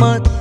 mất